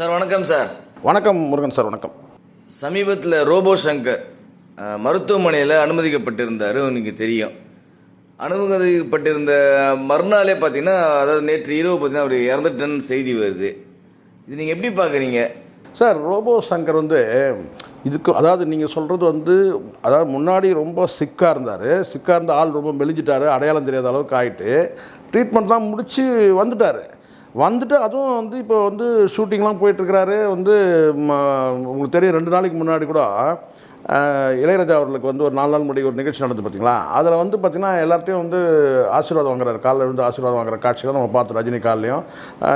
Sir வணக்கம் sir. வணக்கம் Murugan sir வணக்கம். சமீபத்தில் ரோபோ சங்கர் மருத்துவமனையில் அனுமதிக்கப்பட்டிருந்தார் உங்களுக்கு தெரியும். அனுமதிக்கப்பட்டிருந்த மறுநாளே பார்த்தீங்கன்னா அதாவது நேற்று இரவு பார்த்தீங்கன்னா அவர் இறந்துட்டேன்னு செய்தி வருது. இது நீங்கள் எப்படி பார்க்குறீங்க சார் ரோபோ சங்கர் வந்து இதுக்கு அதாவது நீங்கள் சொல்கிறது வந்து அதாவது முன்னாடி ரொம்ப சிக்காக இருந்தார். சிக்காக இருந்த ஆள் ரொம்ப மெலிஞ்சிட்டாரு அடையாளம் தெரியாத அளவுக்கு ஆகிட்டு ட்ரீட்மெண்ட்லாம் முடித்து வந்துட்டார். வந்துட்டு அதுவும் வந்து இப்போ வந்து ஷூட்டிங்லாம் போயிட்டுருக்கிறாரு வந்து ம, உங்களுக்கு தெரியும் ரெண்டு நாளைக்கு முன்னாடி கூட இளையராஜா அவர்களுக்கு வந்து ஒரு நாலு நாள் முடி ஒரு நிகழ்ச்சி நடந்து பார்த்தீங்களா? அதில் வந்து பார்த்திங்கன்னா எல்லார்ட்டையும் வந்து ஆசீர்வாதம் வாங்குறாரு. காலில் விழுந்து ஆசீர்வாதம் வாங்குற காட்சிகளை நம்ம பார்த்தோம். ரஜினி காலையும்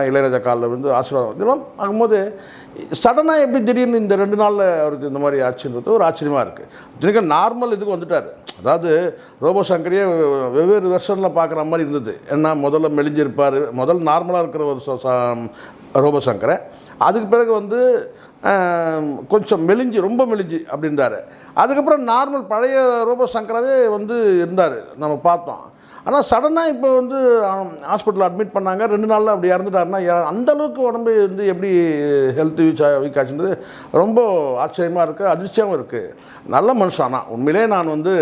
இளையராஜா காலில் விழுந்து ஆசீர்வாதம் இதெல்லாம் ஆகும்போது சடனாக எப்படி திடீர்னு இந்த ரெண்டு நாளில் அவருக்கு இந்த மாதிரி ஆச்சுன்றது ஒரு ஆச்சரியமாக இருக்குது திடீர்னு நார்மல் இதுக்கு வந்துட்டார். அதாவது ரோபோ சங்கரையே வெவ்வேறு வெர்ஷனில் பார்க்குற மாதிரி இருந்தது. ஏன்னா முதல்ல மெலிஞ்சிருப்பார். முதல்ல நார்மலாக இருக்கிற ஒரு ரோபோ சங்கரை. அதுக்கு பிறகு வந்து கொஞ்சம் மெலிஞ்சு ரொம்ப மெலிஞ்சு அப்படின்றாரு. அதுக்கப்புறம் நார்மல் பழைய ரோபோ சங்கராவே வந்து இருந்தார். நம்ம பார்த்தோம். ஆனால் சடனாக இப்போ வந்து ஹாஸ்பிட்டலில் அட்மிட் பண்ணாங்க. ரெண்டு நாளில் அப்படி இறந்துட்டாருன்னா அந்தளவுக்கு அந்த அளவுக்கு உடம்பு வந்து எப்படி ஹெல்த் வீச் வீக் ஆச்சுன்றது ரொம்ப ஆச்சரியமாக இருக்குது அதிர்ச்சியாகவும் இருக்குது நல்ல மனுஷானா. உண்மையிலே நான் வந்து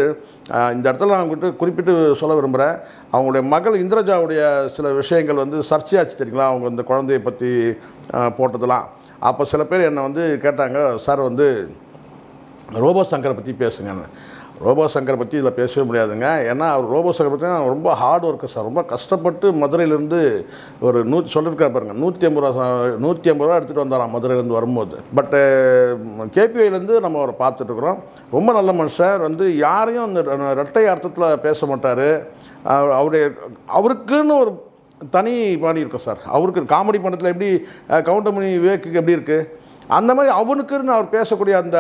இந்த இடத்துல நான் கிட்ட குறிப்பிட்டு சொல்ல விரும்புகிறேன் அவங்களுடைய மகள் இந்திரஜாவுடைய சில விஷயங்கள் வந்து சர்ச்சையாச்சு தெரியுங்களா? அவங்க இந்த குழந்தையை பற்றி போட்டதெல்லாம். அப்போ சில பேர் என்னை வந்து கேட்டாங்க சார் வந்து ரோபோ சங்கரை பற்றி பேசுங்கன்னு. ரோபோ சங்கரை பற்றி இதில் பேசவே முடியாதுங்க. ஏன்னா அவர் ரோபோ சங்கர் பற்றி ரொம்ப ஹார்ட் ஒர்க்கர் சார் ரொம்ப கஷ்டப்பட்டு மதுரையிலேருந்து ஒரு நூ சொல்லியிருக்கா பாருங்கள் நூற்றி ஐம்பது ரூபா நூற்றி ஐம்பது ரூபா எடுத்துகிட்டு வந்தாராம் மதுரையிலேருந்து வரும்போது. பட்டு கேபிஐலேருந்து நம்ம அவரை பார்த்துட்ருக்குறோம் ரொம்ப நல்ல மனுஷன். வந்து யாரையும் அந்த ரெட்டை அர்த்தத்தில் பேச மாட்டார். அவருடைய அவருக்குன்னு ஒரு தனி பாணி இருக்கும் சார் அவருக்கு காமெடி படத்தில் எப்படி கவுண்டமணி விவேக்கு எப்படி இருக்குது அந்த மாதிரி அவனுக்குன்னு அவர் பேசக்கூடிய அந்த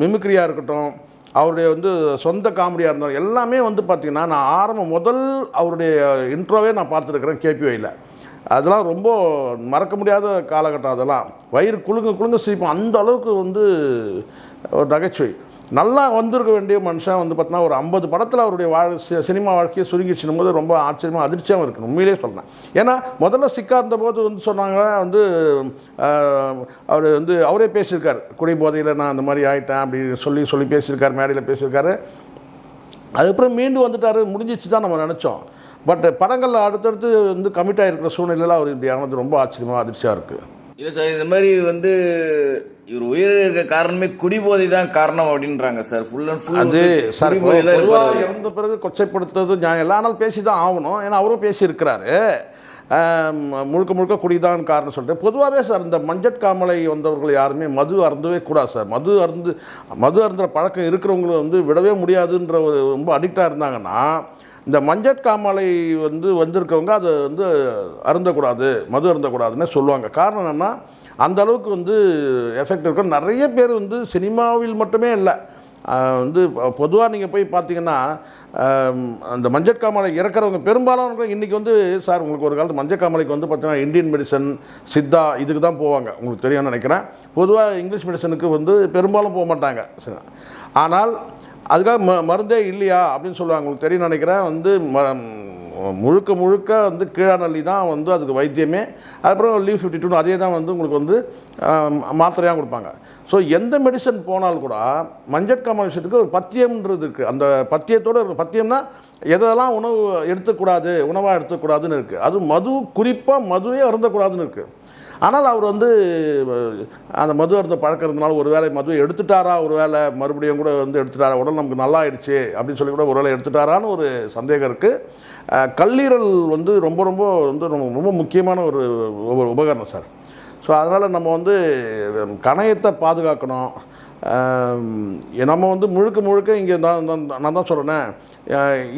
மிமிக்ரியாக இருக்கட்டும் அவருடைய வந்து சொந்த காமெடியாக இருந்தாலும் எல்லாமே வந்து பார்த்திங்கன்னா நான் ஆரம்பம் முதல் அவருடைய இன்ட்ரோவே நான் பார்த்துருக்குறேன் கேபிஒயில். அதெல்லாம் ரொம்ப மறக்க முடியாத காலகட்டம் அதெல்லாம். வயிறு குலுங்க குழுங்க சிரிப்போம். அந்த அளவுக்கு வந்து ஒரு நகைச்சுவை. நல்லா வந்திருக்க வேண்டிய மனுஷன் வந்து பார்த்தீங்கன்னா ஒரு ஐம்பது படத்தில் அவருடைய வாழ் சினிமா வாழ்க்கையை சுருங்கிடுச்சுன்னும் போது ரொம்ப ஆச்சரியமாக அதிர்ச்சியாகவும் இருக்குது உண்மையிலே சொல்கிறேன் ஏன்னா முதல்ல சிக்கா இருந்தபோது வந்து சொன்னாங்க வந்து அவர் வந்து அவரே பேசியிருக்கார். குடி போதையில் நான் அந்த மாதிரி ஆகிட்டேன் அப்படி சொல்லி சொல்லி பேசியிருக்கார் மேடையில் பேசியிருக்காரு. அதுக்கப்புறம் மீண்டும் வந்துட்டார் முடிஞ்சிச்சு தான் நம்ம நினச்சோம். பட் படங்களில் அடுத்தடுத்து வந்து கமிட் ஆகிருக்கிற சூழ்நிலையில் அவர் இப்படி ஆனது ரொம்ப ஆச்சரியமாக அதிர்ச்சியாக இருக்குது இல்லை சார் இந்த மாதிரி வந்து இவர் உயிரிழக்க காரணமே குடிபோதை தான் காரணம் அப்படின்றாங்க சார். ஃபுல் அண்ட் ஃபுல் அது சார். இறந்த பிறகு கொச்சைப்படுத்துறது நியாயம். இல்லை ஆனால் பேசி தான் ஆகணும். ஏன்னா அவரும் பேசியிருக்கிறாரு. முழுக்க முழுக்க குடிதான் காரணம் சொல்லிட்டு. பொதுவாகவே சார் இந்த மஞ்சட் காமலை வந்தவர்கள் யாருமே மது அருந்தவே கூடாது சார். மது அருந்து மது அருந்துற பழக்கம் இருக்கிறவங்களை வந்து விடவே முடியாதுன்ற ஒரு ரொம்ப அடிக்டாக இருந்தாங்கன்னா இந்த மஞ்சட் காமாலை வந்து வந்திருக்கவங்க அதை வந்து அருந்தக்கூடாது மது அருந்தக்கூடாதுன்னு சொல்லுவாங்க. காரணம் என்னென்னா அந்த அளவுக்கு வந்து எஃபெக்ட் இருக்கும். நிறைய பேர் வந்து சினிமாவில் மட்டுமே இல்லை. வந்து பொதுவாக நீங்கள் போய் பார்த்தீங்கன்னா அந்த அந்த மஞ்சட்காமலை இறக்குறவங்க பெரும்பாலும் இன்றைக்கி வந்து சார் உங்களுக்கு ஒரு காலத்து மஞ்சட்காமலைக்கு வந்து பார்த்தீங்கன்னா இந்தியன் மெடிசன் சித்தா இதுக்கு தான் போவாங்க. உங்களுக்கு தெரியும்னு நினைக்கிறேன். பொதுவாக இங்கிலீஷ் மெடிசனுக்கு வந்து பெரும்பாலும் போக மாட்டாங்க. சரி. ஆனால் அதுக்காக ம மருந்தே இல்லையா அப்படின்னு சொல்லுவாங்க. உங்களுக்கு தெரியும் நினைக்கிறேன். வந்து ம முழுக்க முழுக்க வந்து கீழாநல்லி தான் வந்து அதுக்கு வைத்தியமே. அதுக்கப்புறம் லீவ் ஃபிஃப்டி டூன்னு அதே தான் வந்து உங்களுக்கு வந்து மாத்திரையாக கொடுப்பாங்க. ஸோ எந்த மெடிசன் போனாலும் கூட மஞ்சட்காம விஷயத்துக்கு ஒரு பத்தியம்ன்றது இருக்குது அந்த பத்தியத்தோடு இருக்கும் பத்தியம்னா எதெல்லாம் உணவு எடுத்துக்கூடாது உணவாக எடுத்துக்கூடாதுன்னு இருக்குது அது மது குறிப்பாக மதுவே அருந்தக்கூடாதுன்னு இருக்குது ஆனால் அவர் வந்து அந்த மது அருந்த பழக்கம் இருந்தனால ஒரு வேளை மது எடுத்துட்டாரா ஒரு வேளை மறுபடியும் கூட வந்து எடுத்துட்டாரா உடல் நமக்கு நல்லா ஆயிடுச்சு அப்படின்னு சொல்லி கூட ஒரு வேளை எடுத்துட்டாரான்னு ஒரு சந்தேகம் இருக்குது கல்லீரல் வந்து ரொம்ப ரொம்ப வந்து ரொம்ப ரொம்ப முக்கியமான ஒரு உப- உபகரணம் சார். ஸோ அதனால் நம்ம வந்து கணையத்தை பாதுகாக்கணும். நம்ம வந்து முழுக்க முழுக்க இங்கே நான் நான் நான் தான் சொல்கிறேன்னே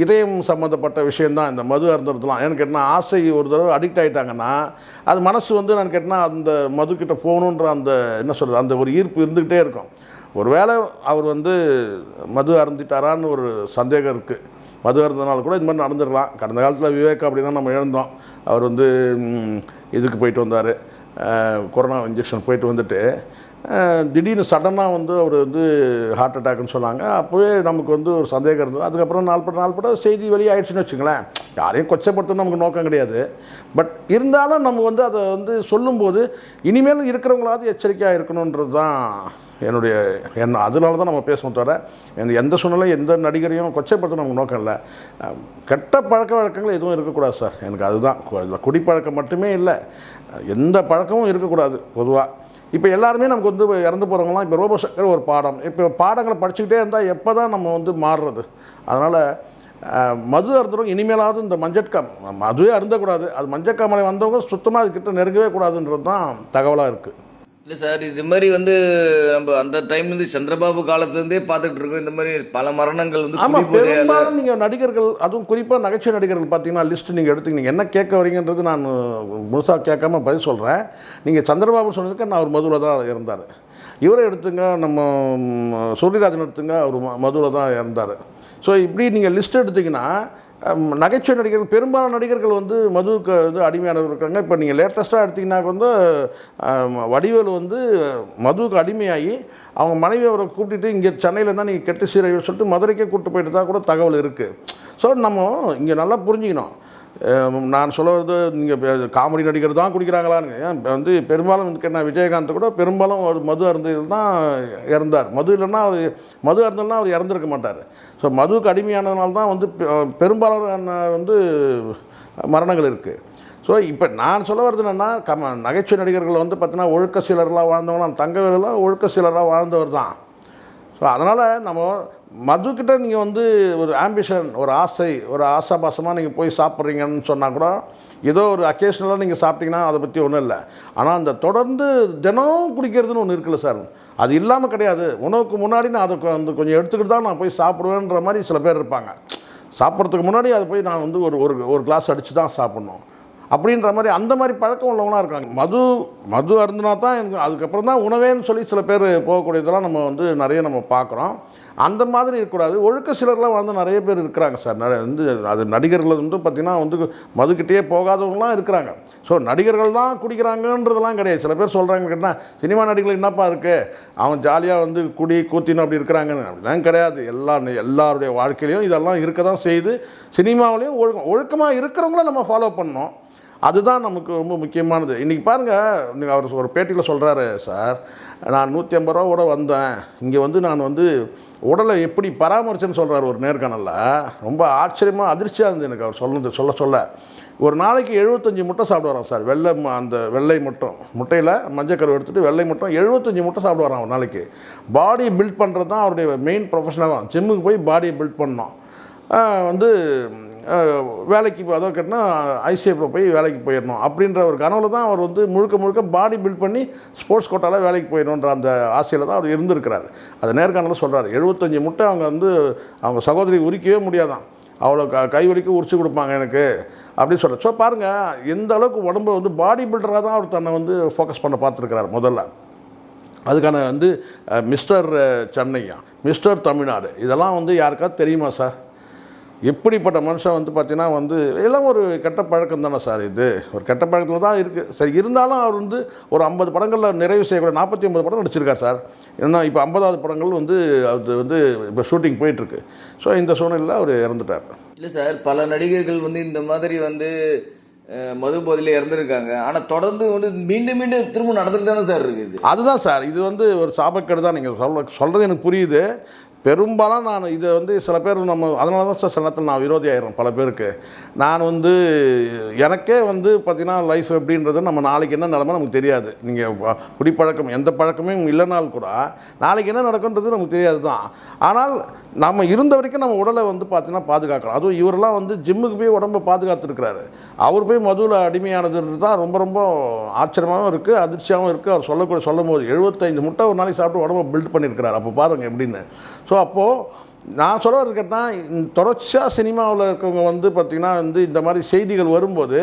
இதயம் சம்மந்தப்பட்ட விஷயந்தான் இந்த மது அருந்துறதுலாம். ஏன்னு கேட்டால் ஆசை ஒரு தடவை அடிக்ட் ஆகிட்டாங்கன்னா அது மனசு வந்து நான் கேட்டேன்னா அந்த மதுக்கிட்ட போகணுன்ற அந்த என்ன சொல்கிறது அந்த ஒரு ஈர்ப்பு இருந்துக்கிட்டே இருக்கும். ஒருவேளை அவர் வந்து மது அருந்திட்டாரான்னு ஒரு சந்தேகம் இருக்குது மது அருந்தனால கூட இது மாதிரி நடந்துடலாம். கடந்த காலத்தில் விவேக் அப்படி தான் நம்ம இழந்தோம் அவர் வந்து இதுக்கு போயிட்டு வந்தார். கொரோனா இன்ஜெக்ஷன் போயிட்டு வந்துட்டு திடீர்னு சடனாக வந்து அவர் வந்து ஹார்ட் அட்டாக்னு சொன்னாங்க. அப்போவே நமக்கு வந்து ஒரு சந்தேகம் இருந்தது. அதுக்கப்புறம் நாள் நாள்பட நாள் செய்தி வெளியாகிடுச்சுன்னு வச்சுங்களேன் யாரையும் கொச்சப்படுத்தணும் நமக்கு நோக்கம் கிடையாது. பட் இருந்தாலும் நம்ம வந்து அதை வந்து சொல்லும்போது இனிமேல் இருக்கிறவங்களாவது எச்சரிக்கையாக இருக்கணுன்றது தான் என்னுடைய என்ன அதனால தான் நம்ம பேசணும் தவிர எந்த எந்த சூழ்நிலை எந்த நடிகரையும் கொச்சைப்படுத்த நமக்கு நோக்கம் இல்லை. கெட்ட பழக்க வழக்கங்கள் எதுவும் இருக்கக்கூடாது சார். எனக்கு அதுதான். குடிப்பழக்கம் மட்டுமே இல்லை. எந்த பழக்கமும் இருக்கக்கூடாது பொதுவாக இப்போ எல்லாருமே நமக்கு வந்து இறந்து போகிறவங்களாம் இப்போ ரோபோசக்கர் ஒரு பாடம். இப்போ பாடங்களை படிச்சுக்கிட்டே இருந்தால் எப்போ தான் நம்ம வந்து மாறுறது? அதனால் மது அருந்துறவங்க இனிமேலாவது இந்த மஞ்சட்காம் மதுவே அருந்தக்கூடாது. அது மஞ்சக்காமலை வந்தவங்க சுத்தமாக அதுக்கிட்ட நெருங்கவே கூடாதுன்றது தான் தகவலாக இருக்குது இல்லை சார் இது மாதிரி வந்து நம்ம அந்த டைம்லேருந்து சந்திரபாபு காலத்துலேருந்தே பார்த்துட்டு இருக்கோம். இந்த மாதிரி பல மரணங்கள் வந்து ஆமாம் பெரும்பாலும் நீங்கள் நடிகர்கள் அதுவும் குறிப்பாக நகைச்சுவை நடிகர்கள் பார்த்தீங்கன்னா லிஸ்ட் நீங்கள் எடுத்துக்கிங்க. என்ன கேட்க வரீங்கன்றது நான் முழுசாக கேட்காம பதில் சொல்கிறேன் நீங்கள் சந்திரபாபு சொன்னதுக்கு நான் அவர் மதுவில் தான் இருந்தார். இவரை எடுத்துங்க நம்ம ம், சூரியராஜன் எடுத்துங்க அவர் மதுவில் தான் இறந்தார். ஸோ இப்படி நீங்கள் லிஸ்ட் எடுத்தீங்கன்னா நகைச்சுவை நடிகர்கள் பெரும்பாலான நடிகர்கள் வந்து மதுவுக்கு வந்து அடிமையானவர் இருக்காங்க. இப்போ நீங்கள் லேட்டஸ்ட்டாக எடுத்தீங்கன்னா வந்து வடிவேல் வந்து மதுவுக்கு அடிமையாகி அவங்க மனைவி அவரை கூப்பிட்டுட்டு இங்கே சென்னையில் தான் நீங்கள் கெட்டு சீரை சொல்லிட்டு மதுரைக்கே கூப்பிட்டு போயிட்டு தான் கூட தகவல் இருக்குது ஸோ நம்ம இங்கே நல்லா புரிஞ்சுக்கணும். நான் சொல்லுவது நீங்கள் காமெடி நடிகர் தான் குடிக்கிறாங்களான்னு ஏன் வந்து பெரும்பாலும் என்ன விஜயகாந்த் கூட பெரும்பாலும் அவர் மது அருந்தையில் தான் இறந்தார். மது இல்லைன்னா அவர் மது அருந்தல்னா அவர் இறந்துருக்க மாட்டார். ஸோ மதுவுக்கு அடிமையானதுனால தான் வந்து பெ- பெரும்பாலான வந்து மரணங்கள் இருக்குது ஸோ இப்போ நான் சொல்ல வர்றது என்னென்னா கம நகைச்சுவை நடிகர்கள் வந்து பார்த்தீங்கன்னா ஒழுக்க சீலர்களாக வாழ்ந்தவங்களாம் தங்கவேலாம் ஒழுக்க சீலராக வாழ்ந்தவர் தான். ஸோ அதனால் நம்ம மதுக்கிட்ட நீங்கள் வந்து ஒரு ஆம்பிஷன் ஒரு ஆசை ஒரு ஆசாபாசமாக நீங்கள் போய் சாப்பிட்றீங்கன்னு சொன்னால் கூட ஏதோ ஒரு அக்கேஷனலாக நீங்கள் சாப்பிட்டீங்கன்னா அதை பற்றி ஒன்றும் இல்லை. ஆனால் அந்த தொடர்ந்து தினம் குடிக்கிறதுன்னு ஒன்று இருக்குல்ல சார். அது இல்லாமல் கிடையாது. உணவுக்கு முன்னாடி நான் அதை வந்து கொஞ்சம் எடுத்துக்கிட்டு தான் நான் போய் சாப்பிடுவேன்ற மாதிரி சில பேர் இருப்பாங்க. சாப்பிட்றதுக்கு முன்னாடி அதை போய் நான் வந்து ஒரு ஒரு ஒரு கிளாஸ் அடித்து தான் சாப்பிட்ணும். அப்படின்ற மாதிரி அந்த மாதிரி பழக்கம் உள்ளவங்களாம் இருக்காங்க. மது மது அருந்தினா தான் எனக்கு அதுக்கப்புறம் தான் உணவேன்னு சொல்லி சில பேர் போகக்கூடியதெல்லாம் நம்ம வந்து நிறைய நம்ம பார்க்குறோம். அந்த மாதிரி இருக்கக்கூடாது. ஒழுக்க சிலர்லாம் வந்து நிறைய பேர் இருக்கிறாங்க சார். நிறைய வந்து அது நடிகர்கள் வந்து பார்த்திங்கன்னா வந்து மதுக்கிட்டேயே போகாதவங்களாம் இருக்கிறாங்க. ஸோ நடிகர்கள் தான் குடிக்கிறாங்கன்றதெல்லாம் கிடையாது. சில பேர் சொல்கிறாங்க கேட்டால் சினிமா நடிகர்கள் என்னப்பா இருக்குது அவன் ஜாலியாக வந்து குடி கூத்தின்னு அப்படி இருக்கிறாங்கன்னு. அப்படிலாம் கிடையாது. எல்லா எல்லாருடைய வாழ்க்கையிலையும் இதெல்லாம் இருக்க தான் செய்யுது. சினிமாவிலையும் ஒழுக்கம் ஒழுக்கமாக இருக்கிறவங்கள நம்ம ஃபாலோ பண்ணோம் அதுதான் நமக்கு ரொம்ப முக்கியமானது. இன்றைக்கி பாருங்கள் நீங்கள் அவர் ஒரு பேட்டியில் சொல்கிறாரு சார் நான் நூற்றி ஐம்பது ரூபா கூட வந்தேன். இங்கே வந்து நான் வந்து உடலை எப்படி பராமரிச்சேன்னு சொல்கிறார் ஒரு நேர்காணலில். ரொம்ப ஆச்சரியமாக அதிர்ச்சியாக இருந்தது எனக்கு அவர் சொன்னது சொல்ல சொல்ல. ஒரு நாளைக்கு எழுபத்தஞ்சி முட்டை சாப்பிடுவாராம் சார். வெள்ளை அந்த வெள்ளை மட்டும். முட்டையில் மஞ்சக்கரு எடுத்துகிட்டு வெள்ளை மட்டும் எழுபத்தஞ்சி முட்டை சாப்பிடுவாராம் ஒரு நாளைக்கு. பாடி பில்ட் பண்ணுறது தான் அவருடைய மெயின் ப்ரொஃபஷனாக ஜிம்முக்கு போய் பாடியை பில்ட் பண்ணோம். வந்து வேலைக்கு அதாவது கேட்டினா ஐசிஎஃப்பில் போய் வேலைக்கு போயிடணும். அப்படின்ற ஒரு கனவுல தான் அவர் வந்து முழுக்க முழுக்க பாடி பில்ட் பண்ணி ஸ்போர்ட்ஸ் கோட்டாவில் வேலைக்கு போயிடணுன்ற அந்த ஆசையில் தான் அவர் இருந்திருக்கிறார். அது நேர்காணலில் சொல்கிறாரு எழுபத்தஞ்சி முட்டை அவங்க வந்து அவங்க சகோதரி உரிக்கவே முடியாதான். அவ்வளோ க கை வலிக்கு உரிச்சு கொடுப்பாங்க எனக்கு. அப்படின்னு சொல்ல ஸோ பாருங்கள் எந்த அளவுக்கு உடம்பை வந்து பாடி பில்டராக தான் அவர் தன்னை வந்து ஃபோக்கஸ் பண்ண பார்த்துருக்கிறார் முதல்ல. அதுக்கான வந்து மிஸ்டர் சென்னையா? மிஸ்டர் தமிழ்நாடு. இதெல்லாம் வந்து யாருக்காவது தெரியுமா சார் எப்படிப்பட்ட மனுஷன் வந்து பார்த்தீங்கன்னா வந்து எல்லாம் ஒரு கெட்ட பழக்கம் தானே சார் இது. ஒரு கெட்ட பழக்கத்தில் தான் இருக்குது சரி இருந்தாலும் அவர் வந்து ஒரு ஐம்பது படங்களில் நிறைவு செய்யக்கூடிய நாற்பத்தி ஒன்பது படம் நடிச்சிருக்கார் சார். ஏன்னா இப்போ ஐம்பதாவது படங்கள் வந்து அது வந்து இப்போ ஷூட்டிங் போயிட்டுருக்கு. ஸோ இந்த சூழ்நிலையில் அவர் இறந்துட்டார். இல்லை சார் பல நடிகர்கள் வந்து இந்த மாதிரி வந்து மது போதையில் இறந்துருக்காங்க. ஆனால் தொடர்ந்து வந்து மீண்டும் மீண்டும் திரும்ப நடந்துட்டு தானே சார் இருக்குது. அதுதான் சார். இது வந்து ஒரு சாபக்கேடு தான் நீங்கள் சொல்ல சொல்கிறது எனக்கு புரியுது. பெரும்பாலும் நான் இதை வந்து சில பேர் நம்ம அதனால தான் சார் சில நேரத்தில் நான் விரோதி ஆயிரும் பல பேருக்கு. நான் வந்து எனக்கே வந்து பார்த்திங்கன்னா லைஃப் எப்படின்றது நம்ம நாளைக்கு என்ன நடமோ நமக்கு தெரியாது. நீங்கள் குடிப்பழக்கம் எந்த பழக்கமே இல்லைனாலும் கூட நாளைக்கு என்ன நடக்குன்றது நமக்கு தெரியாது தான். ஆனால் நம்ம இருந்த வரைக்கும் நம்ம உடலை வந்து பார்த்திங்கன்னா பாதுகாக்கலாம். அதுவும் இவரெல்லாம் வந்து ஜிம்முக்கு போய் உடம்பை பாதுகாத்துருக்கிறாரு. அவர் போய் மதுவில் அடிமையானதுன்றது தான் ரொம்ப ரொம்ப ஆச்சரியமாகவும் இருக்குது அதிர்ச்சியாகவும் இருக்குது அவர் சொல்லக்கூடிய சொல்லும் போது எழுபத்தைந்து முட்டை ஒரு நாளைக்கு சாப்பிட்டு உடம்பை பில்ட் பண்ணியிருக்கிறார் அப்போ பாருங்கள் எப்படின்னு. ஸோ அப்போது நான் சொல்ல இருக்கிறதா தொடர்ச்சியாக சினிமாவில் இருக்கிறவங்க வந்து பார்த்திங்கன்னா வந்து இந்த மாதிரி செய்திகள் வரும்போது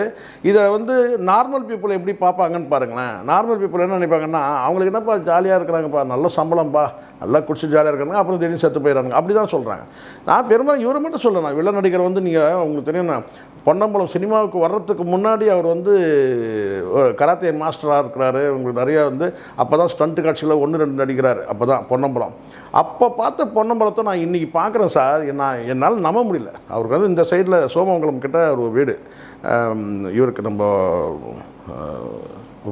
இதை வந்து நார்மல் பீப்புள் எப்படி பார்ப்பாங்கன்னு பாருங்களேன். நார்மல் பீப்புள் என்ன நினைப்பாங்கன்னா அவங்களுக்கு என்னப்பா ஜாலியாக இருக்கிறாங்கப்பா நல்ல சம்பளம்ப்பா நல்லா குடிச்சு ஜாலியாக இருக்கிறாங்க அப்புறம் திடீர்னு செத்து போயிடறாங்க. அப்படி தான் சொல்கிறாங்க நான் பெரும்பாலும் இவரை மட்டும் சொல்லணும் வில்ல நடிகர் வந்து நீங்கள் உங்களுக்கு தெரியும் நான் பொன்னம்பலம் சினிமாவுக்கு வர்றதுக்கு முன்னாடி அவர் வந்து கராத்தே மாஸ்டராக இருக்கிறாரு. உங்களுக்கு நிறையா வந்து அப்போ தான் ஸ்டண்ட்டு காட்சியில் ஒன்று ரெண்டு நடிக்கிறார். அப்போ தான் பொன்னம்பலம். அப்போ பார்த்த பொன்னம்பலத்தை நான் இன்றைக்கி பார்க்குறேன் சார். நான் என்னால் நம்ப முடியல. அவருக்கு வந்து இந்த சைடில் சோமங்கலம் கிட்ட ஒரு வீடு. இவருக்கு நம்ம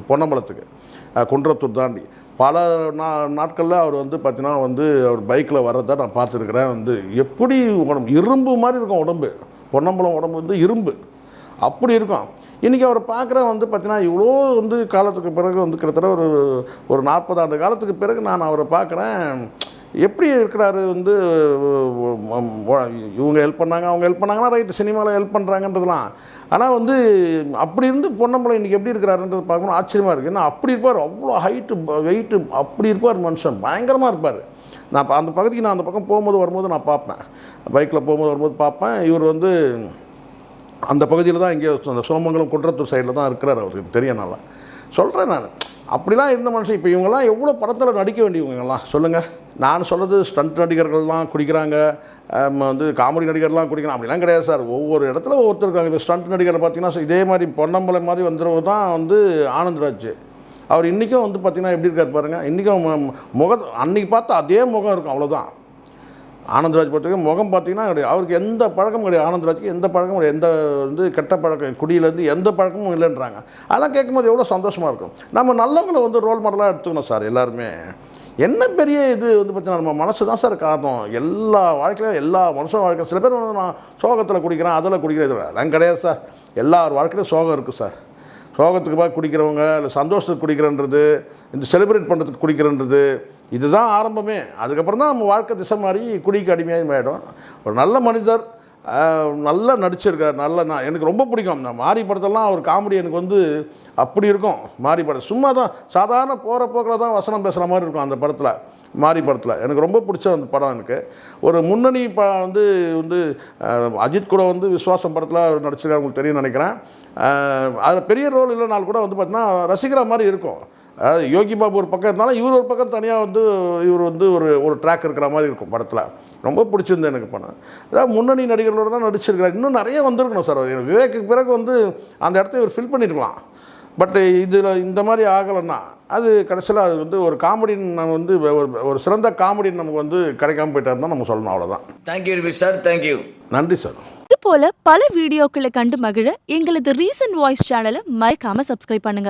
பொன்னம்பலத்துக்கு. குன்றத்தூர் தாண்டி. பல நா நாட்களில் அவர் வந்து பார்த்தீங்கன்னா வந்து அவர் பைக்கில் வர்றதை நான் பார்த்துருக்குறேன். வந்து எப்படி உடம்பு இரும்பு மாதிரி இருக்கும் உடம்பு. பொன்னம்பலம் உடம்பு வந்து இரும்பு. அப்படி இருக்கும். இன்றைக்கி அவரை பார்க்குற வந்து பார்த்தீங்கன்னா இவ்வளோ வந்து காலத்துக்கு பிறகு வந்து கிட்டத்தட்ட ஒரு ஒரு நாற்பது ஆண்டு காலத்துக்கு பிறகு நான் அவரை பார்க்குறேன். எப்படி இருக்கிறாரு வந்து இவங்க ஹெல்ப் பண்ணாங்க அவங்க ஹெல்ப் பண்ணாங்கன்னா ரைட்டு சினிமாவில் ஹெல்ப் பண்ணுறாங்கன்றதுலாம் ஆனால் வந்து அப்படி இருந்து பொன்னம்பலம் இன்றைக்கி எப்படி இருக்கிறாருன்றது பார்க்கணும். ஆச்சரியமாக இருக்குது ஏன்னா அப்படி இருப்பார். அவ்வளோ ஹைட்டு வெயிட்டு அப்படி இருப்பார் மனுஷன். பயங்கரமாக இருப்பார். நான் அந்த பகுதிக்கு நான் அந்த பக்கம் போகும்போது வரும்போது நான் பார்ப்பேன். பைக்கில் போகும்போது வரும்போது பார்ப்பேன். இவர் வந்து அந்த பகுதியில் தான் இங்கே அந்த சோமங்கலம் குன்றத்தூர் சைடில் தான் இருக்கிறார் அவருக்கு. தெரியும் நல்லா சொல்கிறேன் நான். அப்படிலாம் இருந்த மனுஷன் இப்போ இவங்கெல்லாம் எவ்வளோ படத்தில் நடிக்க வேண்டியவங்கலாம் சொல்லுங்கள் நான் சொல்கிறது ஸ்டண்ட் நடிகர்கள்லாம் குடிக்கிறாங்க வந்து காமெடி நடிகர்லாம் குடிக்கிறாங்க அப்படிலாம் கிடையாது சார். ஒவ்வொரு இடத்துல ஒவ்வொருத்தர் இருக்காங்க. இப்போ ஸ்டண்ட் நடிகரை பார்த்தீங்கன்னா இதே மாதிரி பொன்னம்பலம் மாதிரி வந்துடுவது தான் வந்து ஆனந்த்ராஜ் அவர் இன்றைக்கும் வந்து பார்த்திங்கன்னா எப்படி இருக்கார் பாருங்கள் இன்றைக்கும் முக அன்றைக்கி பார்த்தா அதே முகம் இருக்கும் அவ்வளோதான் ஆனந்தராஜ் பொறுத்தவரைக்கும் முகம் பார்த்தீங்கன்னா கிடையாது அவருக்கு எந்த பழக்கமும் கிடையாது. ஆனந்தராஜுக்கு எந்த பழக்கமும் கிடையாது. எந்த வந்து கெட்ட பழக்கம் குடியிலேருந்து எந்த பழக்கமும் இல்லைன்றாங்க. அதெல்லாம் கேட்கும்போது எவ்வளோ சந்தோஷமாக இருக்கும். நம்ம நல்லவங்களை வந்து ரோல் மாடலாக எடுத்துக்கணும் சார் எல்லாருமே. என்ன பெரிய இது வந்து பார்த்தீங்கன்னா நம்ம மனசு தான் சார் காரணம். எல்லா வாழ்க்கையிலும் எல்லா மனுஷன் வாழ்க்கை சில பேர் வந்து நான் சோகத்தில் குடிக்கிறேன் அதில் குடிக்கிறேன். இது கிடையாது சார். எல்லார் வாழ்க்கையிலும் சோகம் இருக்குது சார். சோகத்துக்கு பார்த்து குடிக்கிறவங்க இல்லை சந்தோஷத்துக்கு குடிக்கிறன்றது இந்த செலிப்ரேட் பண்ணுறதுக்கு குடிக்கிறன்றது இதுதான் ஆரம்பமே. அதுக்கப்புறம் தான் நம்ம வாழ்க்கை திசை மாதிரி குடிக்கு அடிமையாக ஆகிடும் ஒரு நல்ல மனிதர் நல்லா நடிச்சிருக்கார் நல்ல நான் எனக்கு ரொம்ப பிடிக்கும். நான் மாரி படத்தெல்லாம் அவர் காமெடி எனக்கு வந்து அப்படி இருக்கும். மாரி படம். சும்மா தான் சாதாரண போகிற போக்கில் தான் வசனம் பேசுகிற மாதிரி இருக்கும் அந்த படத்தில். மாரி படத்தில். எனக்கு ரொம்ப பிடிச்ச அந்த படம் எனக்கு. ஒரு முன்னணி ப வந்து வந்து அஜித் கூட வந்து விஸ்வாசம் படத்தில் நடிச்சிருக்காரு உங்களுக்கு தெரியும் நினைக்கிறேன். அதில் பெரிய ரோல் இல்லைனாலும் கூட வந்து பார்த்தீங்கன்னா ரசிக்கிற மாதிரி இருக்கும். அதாவது யோகி பாபு ஒரு பக்கம் இருந்தாலும் இவர் ஒரு பக்கம் தனியாக வந்து இவர் வந்து ஒரு ஒரு ட்ராக் இருக்கிற மாதிரி இருக்கும் படத்தில். ரொம்ப பிடிச்சிருந்து எனக்கு படம். அதாவது முன்னணி நடிகர்களோட தான் நடிச்சிருக்கிறார். இன்னும் நிறைய வந்திருக்கணும் சார். விவேக்கு பிறகு வந்து அந்த இடத்த இவர் ஃபில் பண்ணியிருக்கலாம். பட் இதில் இந்த மாதிரி ஆகலைன்னா அது கடைசியில் அது வந்து ஒரு காமெடி நம்ம வந்து ஒரு ஒரு சிறந்த காமெடி நமக்கு வந்து கிடைக்காம போயிட்டாருன்னு தான் நம்ம சொல்லணும். அவ்வளோதான் thank you sir thank you நன்றி சார். இது போல பல வீடியோக்களை கண்டு மகிழ எங்களது ரீசன்ட் வாய்ஸ் சேனலை மறக்காம சப்ஸ்கிரைப் பண்ணுங்க.